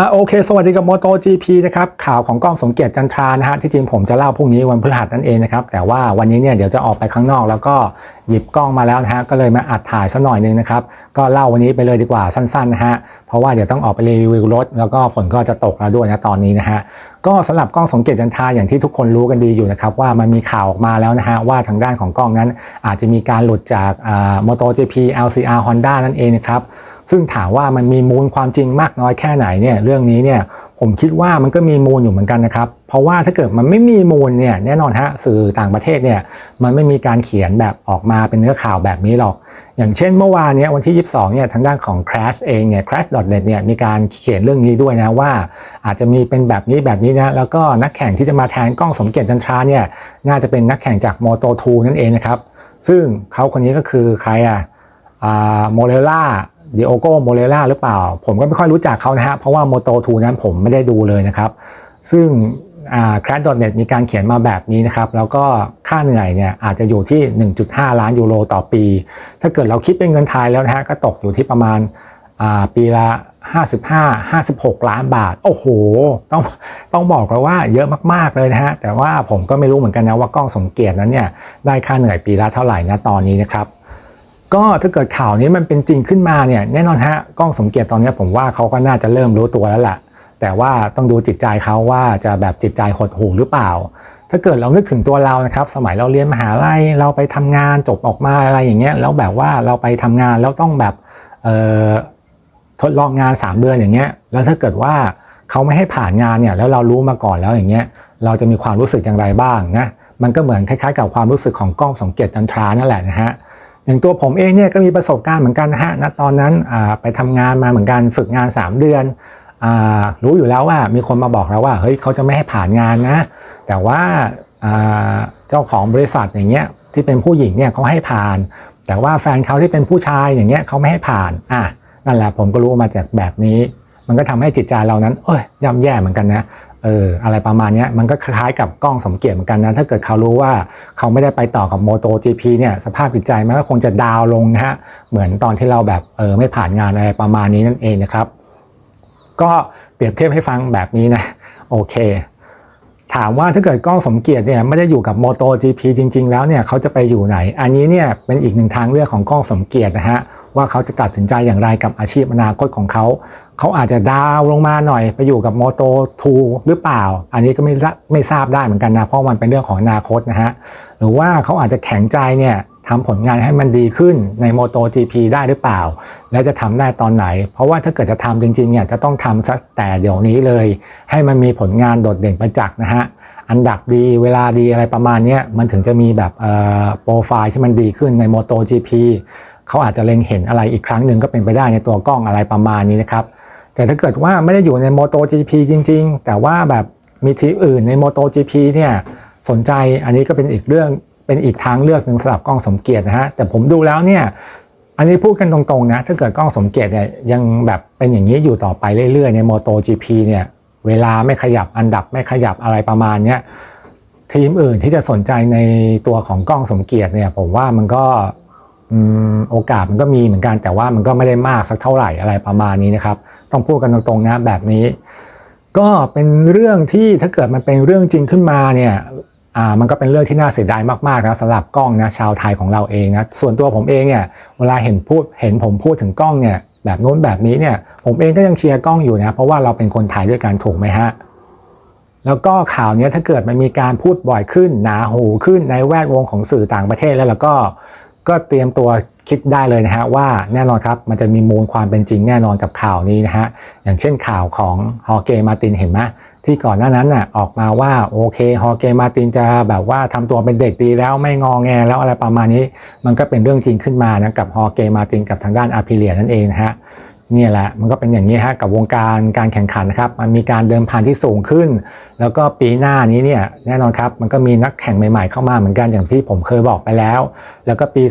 อะโอเค สวัสดีกับ Moto GP นะครับข่าวของกล้องสมเกียรติจันทรานะฮะที่จริงผมจะเล่าพรุ่งนี้วันพฤหัสนั่นเองนะครับแต่ว่าวันนี้เนี่ยเดี๋ยวจะออกไปข้างนอก แล้วก็หยิบกล้องมาแล้วนะฮะก็เลยมาอัดถ่ายสักหน่อยหนึงนะครับก็เล่าวันนี้ไปเลยดีกว่าสั้นๆนะฮะเพราะว่าเดี๋ยวต้องออกไปรีวิวรถ แล้วก็ฝนก็จะตกแล้วด้วยนะตอนนี้นะฮะก็สำหรับกล้องสมเกียรติจันทราอย่างที่ทุกคนรู้กันดีอยู่นะครับว่ามันมีข่าวออกมาแล้วนะฮะว่าทางด้านของกล้องนั้นอาจจะมีการหลุดจากอ่า MotoGP LCR Honda นั่นเองนะครับ ซึ่งถามว่ามันมีมูลความจริงมากน้อยแค่ไหนเนี่ยเรื่องนี้เนี่ยผมคิดว่ามันก็มีมูลอยู่เหมือนกันนะครับ เพราะว่าถ้าเกิดมันไม่มีมูลเนี่ยแน่นอนฮะสื่อต่างประเทศเนี่ยมันไม่มีการเขียนแบบออกมาเป็นเนื้อข่าวแบบนี้หรอก อย่างเช่นเมื่อวานเนี้วันที่ 22เนี่ยทางด้านของ Crash เองเนี่ย Crash.net เนี่ยมีการเขียนเรื่องนี้ด้วยนะว่า อาจจะมีเป็นแบบนี้แบบนี้นะแล้วก็นักแข่งที่จะมาแทนกล้องสมเกียรติจันทราเนี่ยน่าจะเป็นนักแข่งจาก Moto2 นั่นเองนะครับซึ่งเขาคนนี้ก็คือใครอะโมเรล่า ดิโอโกโมเรล่าหรือเปล่า ผมก็ไม่ค่อยรู้จักเขานะฮะ เพราะว่า Moto 2นั้นผมไม่ได้ดูเลยนะครับ ซึ่งแครดดอทเน็ตมีการเขียนมาแบบนี้นะครับ แล้วก็ค่าเหนื่อยเนี่ยอาจจะอยู่ที่ 1.5 ล้านยูโรต่อปี ถ้าเกิดเราคิดเป็นเงินไทยแล้วนะฮะ ก็ตกอยู่ที่ประมาณาปีละ 55 56 ล้านบาท โอ้โห ต้องต้องบอกเลยว่าเยอะมากๆเลยนะฮะ แต่ว่าผมก็ไม่รู้เหมือนกันนะว่ากล้องสมเกียรตินั้นเนี่ยได้ค่าเหนื่อยปีละเท่าไหร่นะตอนนี้นะครับ ก็ถ้าเกิดข่าวนี้มันเป็นจริงขึ้นมาเนี่ยแน่นอนฮะกล้องสมเกียรติตอนนี้ผมว่าเขาก็น่าจะเริ่มรู้ตัวแล้วแหละแต่ว่าต้องดูจิตใจเขาว่าจะแบบจิตใจหดหู่หรือเปล่า ถ้าเกิดเรานึกถึงตัวเรานะครับ สมัยเราเรียนมหาลัยเราไปทำงานจบออกมาอะไรอย่างเงี้ยแล้วแบบว่าเราไปทำงานแล้วต้องแบบทดลองงาน 3 เดือนอย่างเงี้ยแล้วถ้าเกิดว่าเขาไม่ให้ผ่านงานเนี่ยแล้วเรารู้มาก่อนแล้วอย่างเงี้ยเราจะมีความรู้สึกอย่างไรบ้างนะมันก็เหมือนคล้ายๆ กับความรู้สึกของกล้องสมเกียรติจันทรานั่นแหละนะฮะ อย่างตัวผมเองเนี่ยก็มีประสบการณ์เหมือนกันนะฮะณตอนนั้นไปทำงานมาเหมือนกันฝึกงาน 3 เดือนอรู้อยู่แล้วว่ามีคนมาบอกแล้วว่าเฮ้ยเขาจะไม่ให้ผ่านงานนะ แต่ว่าเจ้าของบริษัทอย่างเงี้ยที่เป็นผู้หญิงเนี่ยเขาให้ผ่าน แต่ว่าแฟนเขาที่เป็นผู้ชายอย่างเงี้ยเขาไม่ให้ผ่านอะนั่นแหละผมก็รู้มาจากแบบนี้ มันก็ทำให้จิตใจเรานั้นเอ้ยย่ำแย่เหมือนกันนะ เอออะไรประมาณนี้มันก็คล้ายกับกล้องสมเกียรติเหมือนกันนะถ้าเกิดเขารู้ว่าเขาไม่ได้ไปต่อกับ Moto GP เนี่ยสภาพจิตใจมันก็คงจะดาวลงนะฮะเหมือนตอนที่เราแบบเออไม่ผ่านงานอะไรประมาณนี้นั่นเองนะครับ ก็เปรียบเทียบให้ฟังแบบนี้นะโอเค ถามว่าถ้าเกิดกล้องสมเกียรติเนี่ยไม่ได้อยู่กับ Moto GP จริง ๆ แล้วเนี่ยเขาจะไปอยู่ไหน อันนี้เนี่ยเป็นอีกหนึ่งทางเลือกของกล้องสมเกียรตินะฮะว่าเขาจะตัดสินใจอย่างไรกับอาชีพอนาคตของเขา เขาอาจจะดาวลงมาหน่อยไปอยู่กับ Moto 2หรือเปล่า อันนี้ก็ไม่ไม่ทราบได้เหมือนกันนะ เพราะมันเป็นเรื่องของอนาคตนะฮะ หรือว่าเขาอาจจะแข็งใจเนี่ยทำผลงานให้มันดีขึ้นใน Moto GP ได้หรือเปล่า และจะทำได้ตอนไหน เพราะว่าถ้าเกิดจะทำจริงๆเนี่ยจะต้องทำซะแต่เดี๋ยวนี้เลย ให้มันมีผลงานโดดเด่นประจักษ์นะฮะอันดับดีเวลาดีอะไรประมาณนี้มันถึงจะมีแบบโปรไฟล์ที่มันดีขึ้นใน Moto GP เขาอาจจะเล็งเห็นอะไรอีกครั้งหนึ่งก็เป็นไปได้ในตัวกล้องอะไรประมาณนี้นะครับ แต่ถ้าเกิดว่าไม่ได้อยู่ใน Moto GP จริง ๆ แต่ว่าแบบมีทีมอื่นใน Moto GP เนี่ยสนใจอันนี้ก็เป็นอีกเรื่องเป็นอีกทางเลือกหนึ่งสำหรับกล้องสมเกียรตินะฮะแต่ผมดูแล้วเนี่ยอันนี้พูดกันตรงๆนะถ้าเกิดกล้องสมเกียรติเนี่ยยังแบบเป็นอย่างนี้อยู่ต่อไปเรื่อยๆ ใน Moto GP เนี่ยเวลาไม่ขยับอันดับไม่ขยับอะไรประมาณเนี้ยทีมอื่นที่จะสนใจในตัวของกล้องสมเกียรติเนี่ยผมว่ามันก็ โอกาสมันก็มีเหมือนกันแต่ว่ามันก็ไม่ได้มากสักเท่าไหร่อะไรประมาณนี้นะครับ ต้องพูดกันตรงๆนะแบบนี้ ก็เป็นเรื่องที่ถ้าเกิดมันเป็นเรื่องจริงขึ้นมาเนี่ยมันก็เป็นเรื่องที่น่าเสียดายมากๆนะสำหรับกล้องนะชาวไทยของเราเองนะส่วนตัวผมเองเนี่ยเวลาเห็นพูดเห็นผมพูดถึงกล้องเนี่ยแบบโน้นแบบนี้เนี่ยผมเองก็ยังเชียร์กล้องอยู่นะเพราะว่าเราเป็นคนไทยด้วยกันถูกไหมฮะแล้วก็ข่าวนี้ถ้าเกิดมันมีการพูดบ่อยขึ้นหนาหูขึ้นในแวดวงของสื่อต่างประเทศแล้วแล้วก็ ก็เตรียมตัวคิดได้เลยนะฮะว่าแน่นอนครับมันจะมีมูลความเป็นจริงแน่นอนกับข่าวนี้นะฮะอย่างเช่นข่าวของฮอเกมาตินเห็นไหมที่ก่อนหน้านั้นน่ะออกมาว่าโอเคฮอเกมาตินจะแบบว่าทำตัวเป็นเด็กดีแล้วไม่งอแงแล้วอะไรประมาณนี้ มันก็เป็นเรื่องจริงขึ้นมานะกับฮอเกมาตินกับทางด้านอาพิเลียนั่นเองนะฮะ นี่แหละมันก็เป็นอย่างนี้ฮะกับวงการการแข่งขันนะครับมันมีการเดิมพันที่สูงขึ้น แล้วก็ปีหน้านี้เนี่ยแน่นอนครับมันก็มีนักแข่งใหม่ๆเข้ามาเหมือนกันอย่างที่ผมเคยบอกไปแล้ว แล้วก็ปี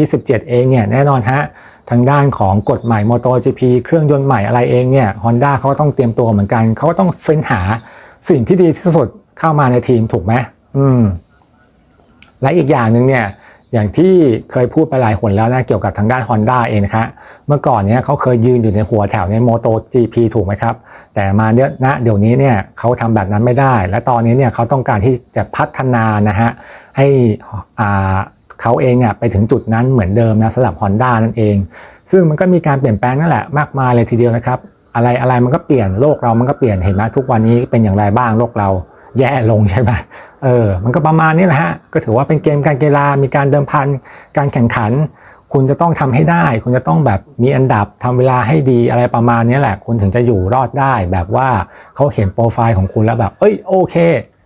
2027 เองเนี่ยแน่นอนฮะทางด้านของกฎใหม่ MotoGP เครื่องยนต์ใหม่อะไรเองเนี่ย Honda เขาก็ต้องเตรียมตัวเหมือนกัน เขาก็ต้องเฟ้นหาสิ่งที่ดีที่สุดเข้ามาในทีมถูกไหมอืมและอีกอย่างหนึ่งเนี่ย อย่างที่เคยพูดไปหลายหนแล้วนะเกี่ยวกับทางด้าน Honda เองนะครับเมื่อก่อนเนี้ยเขาเคยยืนอยู่ในหัวแถวใน Moto GP ถูกไหมครับ แต่มาเนี้ยณเดี๋ยวนี้เนี่ยเขาทำแบบนั้นไม่ได้ และตอนนี้เนี่ยเขาต้องการที่จะพัฒนานะฮะให้อ่าเขาเองเนี่ยไปถึงจุดนั้นเหมือนเดิมนะสำหรับ Honda นั่นเอง ซึ่งมันก็มีการเปลี่ยนแปลงนั่นแหละมากมายเลยทีเดียวนะครับ อะไรอะไรมันก็เปลี่ยนโลกเรามันก็เปลี่ยนเห็นไหมทุกวันนี้เป็นอย่างไรบ้างโลกเรา แย่ลงใช่ไหมเออ มันก็ประมาณนี้แหละฮะ ก็ถือว่าเป็นเกมการกีฬา มีการเดิมพัน การแข่งขัน คุณจะต้องทำให้ได้ คุณจะต้องแบบมีอันดับทำเวลาให้ดีอะไรประมาณนี้แหละ คุณถึงจะอยู่รอดได้ แบบว่าเขาเห็นโปรไฟล์ของคุณแล้วแบบ เอ้ยโอเค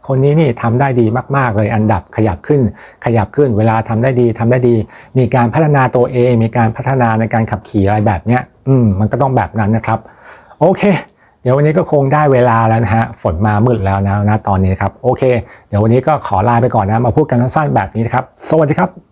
คนนี้นี่ทำได้ดีมาก ๆ เลย อันดับขยับขึ้น ขยับขึ้น เวลาทำได้ดีทำได้ดี มีการพัฒนาตัวเอง มีการพัฒนาในการขับขี่อะไรแบบเนี้ย อืม มันก็ต้องแบบนั้นนะครับ โอเค เดี๋ยววันนี้ก็คงได้เวลาแล้วนะฮะ ฝนมามืดแล้วนะนะตอนนี้ครับ โอเค เดี๋ยววันนี้ก็ขอลาไปก่อนนะ มาพูดกันสั้นๆแบบนี้นะครับ สวัสดีครับ